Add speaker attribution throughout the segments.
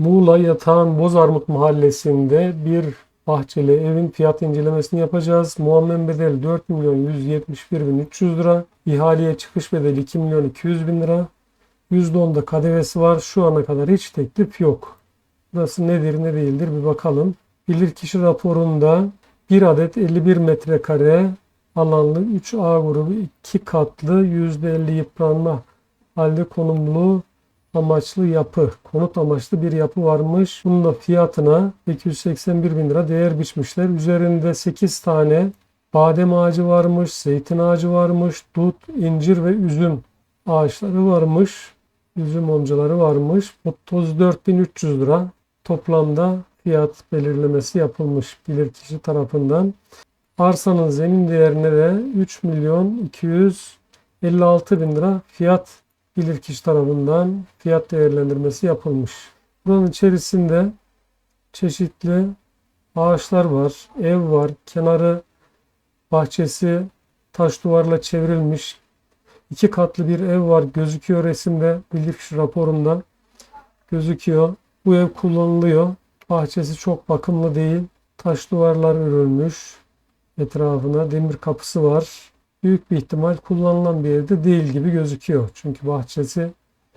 Speaker 1: Muğla Yatağan Bozarmut Mahallesi'nde bir bahçeli evin fiyat incelemesini yapacağız. Muammen bedeli 4 milyon 171 bin 300 lira. İhaleye çıkış bedeli 2 milyon 200 bin lira. %10'da KDV'si var. Şu ana kadar hiç teklif yok. Burası nedir ne değildir bir bakalım. Bilirkişi raporunda bir adet 51 metrekare alanlı 3A grubu 2 katlı %50 yıpranma halde konumlu amaçlı yapı, konut amaçlı bir yapı varmış. Bunun da fiyatına 281 bin lira değer biçmişler. Üzerinde 8 tane badem ağacı varmış, zeytin ağacı varmış, dut, incir ve üzüm ağaçları varmış. Üzüm omcaları varmış. 34.300 lira toplamda fiyat belirlemesi yapılmış bilirkişi tarafından. Arsanın zemin değerine de 3 milyon 256 bin lira fiyat bilirkişi tarafından fiyat değerlendirmesi yapılmış. Buranın içerisinde çeşitli ağaçlar var, ev var, kenarı bahçesi taş duvarla çevrilmiş. iki katlı bir ev var gözüküyor resimde bilirkişi raporunda gözüküyor. Bu ev kullanılıyor. Bahçesi çok bakımlı değil. Taş duvarlar örülmüş. Etrafına demir kapısı var. Büyük bir ihtimal kullanılan bir evde değil gibi gözüküyor. Çünkü bahçesi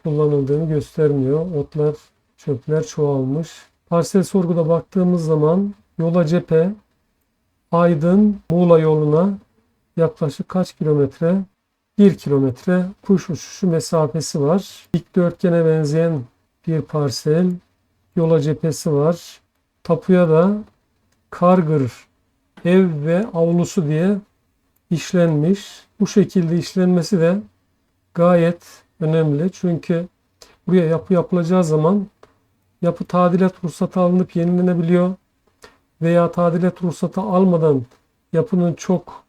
Speaker 1: kullanıldığını göstermiyor. Otlar, çöpler çoğalmış. Parsel sorguda baktığımız zaman yola cephe Aydın Muğla yoluna yaklaşık kaç kilometre? 1 kilometre kuş uçuşu mesafesi var. Dikdörtgene benzeyen bir parsel. Yola cephesi var. Tapuya da Kargır ev ve avlusu diye işlenmiş. Bu şekilde işlenmesi de gayet önemli. Çünkü buraya yapı yapılacağı zaman yapı tadilat ruhsatı alınıp yenilenebiliyor. Veya tadilat ruhsatı almadan yapının çok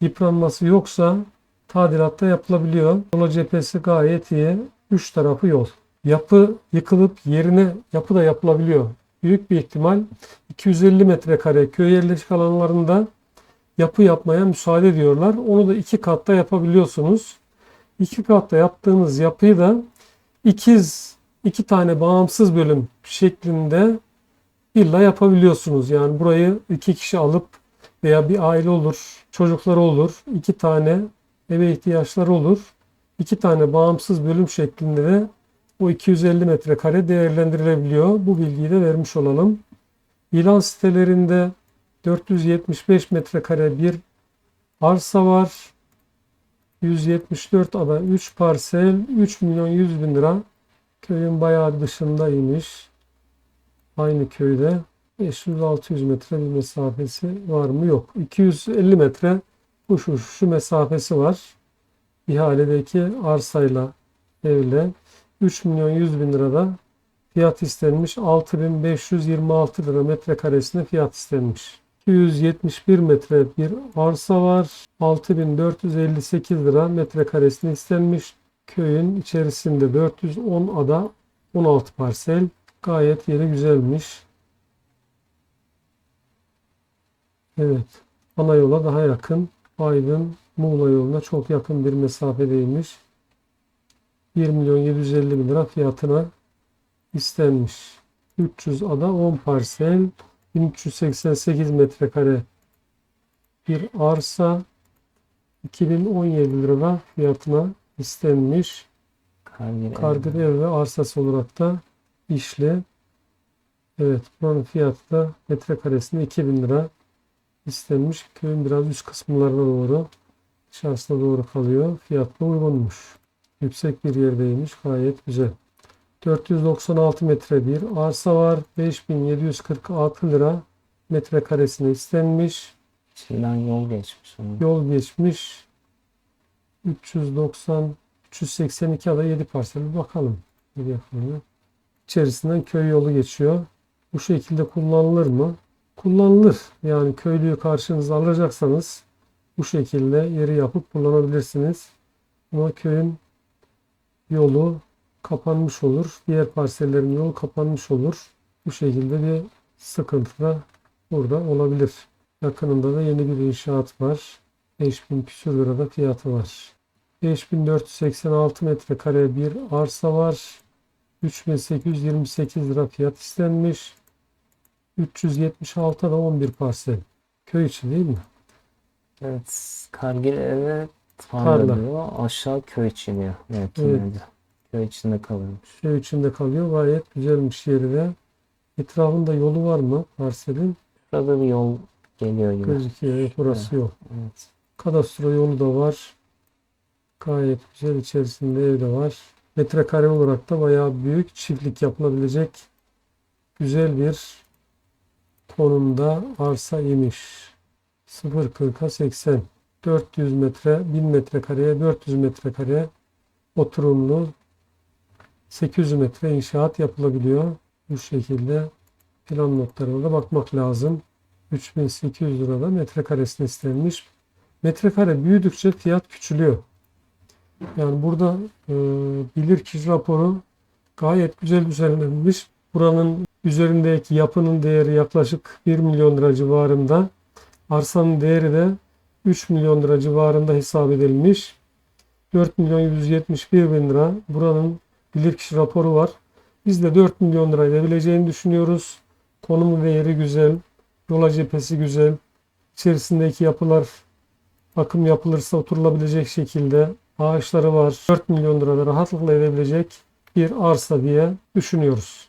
Speaker 1: yıpranması yoksa tadilatta yapılabiliyor. Yola cephesi gayet iyi. Üç tarafı yol. Yapı yıkılıp yerine yapı da yapılabiliyor. Büyük bir ihtimal 250 metrekare köy yerleşik alanlarında yapı yapmaya müsaade ediyorlar. Onu da iki katta yapabiliyorsunuz. İki katta yaptığınız yapıyı da ikiz iki tane bağımsız bölüm şeklinde illa yapabiliyorsunuz. Yani burayı iki kişi alıp veya bir aile olur, çocukları olur, iki tane eve ihtiyaçları olur. iki tane bağımsız bölüm şeklinde de o 250 metrekare değerlendirilebiliyor. Bu bilgiyi de vermiş olalım. İlan sitelerinde 475 metrekare bir arsa var. 174 ada 3 parsel 3 milyon 100 bin lira. Köyün bayağı dışındaymış. Aynı köyde 500-600 metre bir mesafesi var mı? Yok. 250 metre kuş uçuşu mesafesi var. İhaledeki arsayla evle 3 milyon 100 bin lirada fiyat istenmiş. 6526 lira metrekaresine fiyat istenmiş. 271 metre bir arsa var. 6458 lira metrekaresine istenmiş. Köyün içerisinde 410 ada 16 parsel. Gayet yeri güzelmiş. Evet. Ana yola daha yakın. Aydın Muğla yoluna çok yakın bir mesafedeymiş. 1 milyon 750 bin lira fiyatına istenmiş. 300 ada 10 parsel 1388 metrekare bir arsa 2017 lira fiyatına istenmiş.
Speaker 2: Kargır
Speaker 1: ev ve arsası olarak da işli. Evet buranın fiyatı da metrekaresine 2000 lira istenmiş. Köyün biraz üst kısımlarına doğru dışarısına doğru kalıyor. Fiyat da uygunmuş. Yüksek bir yerdeymiş. Gayet güzel. 496 metre bir arsa var. 5746 lira metrekaresine istenmiş.
Speaker 2: İçinden yol geçmiş onun.
Speaker 1: Yol geçmiş. 390 382 ada 7 parsel. Bir bakalım. Bir bakalım. İçerisinden köy yolu geçiyor. Bu şekilde kullanılır mı? Kullanılır. Yani köylüyü karşınıza alacaksanız bu şekilde yeri yapıp kullanabilirsiniz. Ama köyün yolu kapanmış olur. Diğer parsellerin yolu kapanmış olur. Bu şekilde bir sıkıntı da burada olabilir. Yakınında da yeni bir inşaat var. 5000 küsür lirada fiyatı var. 5486 metrekare bir arsa var. 3828 lira fiyat istenmiş. 376 da 11 parsel. Köy içi değil mi?
Speaker 2: Evet. Kargil eve
Speaker 1: Tarla.
Speaker 2: Aşağı köy içi diyor. Evet.
Speaker 1: Evet.
Speaker 2: Köy içinde kalıyormuş.
Speaker 1: Köy içinde kalıyor. Gayet güzelmiş yeri de. Etrafında yolu var mı parselin?
Speaker 2: Burada bir yol geliyor gibi.
Speaker 1: Gözüküyor. Evet, Burası yok.
Speaker 2: Evet.
Speaker 1: Kadastro yolu da var. Gayet güzel içerisinde ev de var. Metrekare olarak da bayağı büyük çiftlik yapılabilecek güzel bir konumda arsa imiş. 0.40'a 80. 400 metre, 1000 metrekareye, 400 metrekare oturumlu 800 metre inşaat yapılabiliyor. Bu şekilde plan notlarına da bakmak lazım. 3800 lirada metrekaresine istenmiş. Metrekare büyüdükçe fiyat küçülüyor. Yani burada e, bilirkişi raporu gayet güzel düzenlenmiş. Buranın üzerindeki yapının değeri yaklaşık 1 milyon lira civarında. Arsanın değeri de 3 milyon lira civarında hesap edilmiş. 4 milyon 171 bin lira. Buranın bilirkişi raporu var. Biz de 4 milyon lira edebileceğini düşünüyoruz. Konumu ve yeri güzel. Yola cephesi güzel. İçerisindeki yapılar bakım yapılırsa oturulabilecek şekilde ağaçları var. 4 milyon lirada rahatlıkla edebilecek bir arsa diye düşünüyoruz.